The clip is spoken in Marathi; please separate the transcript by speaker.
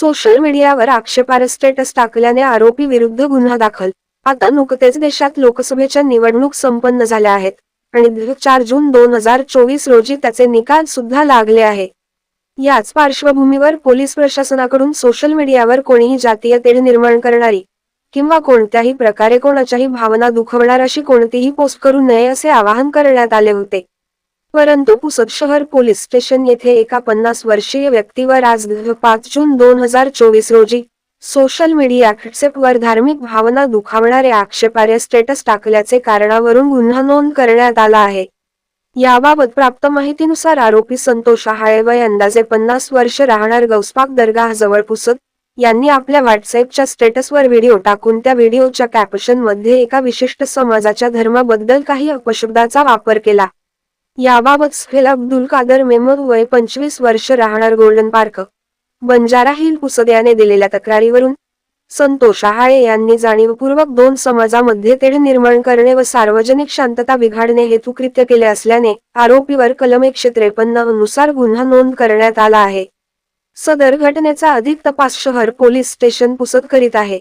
Speaker 1: सोशल मीडियावर आक्षेपार स्टेटस टाकल्याने आरोपी विरुद्ध गुन्हा दाखल. आता नुकतेच देशात लोकसभेच्या निवडणूक संपन्न झाल्या आहेत आणि चार जून दोन हजार चोवीस रोजी त्याचे निकाल सुद्धा लागले आहे. याच पार्श्वभूमीवर पोलीस प्रशासनाकडून सोशल मीडियावर कोणीही जातीय तेढ निर्माण करणारी किंवा कोणत्याही प्रकारे कोणाच्याही भावना दुखवणार अशी कोणतीही पोस्ट करू नये असे आवाहन करण्यात आले होते. परंतु पुसद शहर पोलीस स्टेशन येथे एका पन्नास वर्षीय व्यक्तीवर आज पाच जून दोन हजार चोवीस रोजी सोशल मीडिया व्हॉट्सअपवर धार्मिक भावना दुखावणारे आक्षेपार्ह स्टेटस टाकल्याचे कारणावरून गुन्हा नोंद करण्यात आला आहे. याबाबत प्राप्त माहितीनुसार आरोपी संतोष हाळे वय अंदाजे पन्नास वर्ष राहणार गौसपाक दर्गाह जवळ पुसद यांनी आपल्या व्हॉट्सअपच्या स्टेटसवर व्हिडिओ टाकून त्या व्हिडिओच्या कॅप्शनमध्ये एका विशिष्ट समाजाच्या धर्माबद्दल काही अपशब्दाचा वापर केला. याबाबत सफेल अब्दुल कादर मेमर वय पंचवीस वर्ष राहणार golden park Banjara hill Pusad दिलेल्या तक्रारीवरून संतोष आहाळे यांनी जाणीवपूर्वक दोन समाजामध्ये तेढ निर्माण करणे व सार्वजनिक शांतता बिघाडणे हेतुकृत्य केले असल्याने आरोपीवर कलम एकशे त्रेपन्ननुसार गुन्हा नोंद करण्यात आला आहे. सदर घटनेचा अधिक तपास शहर पोलीस स्टेशन पुसत करीत आहे.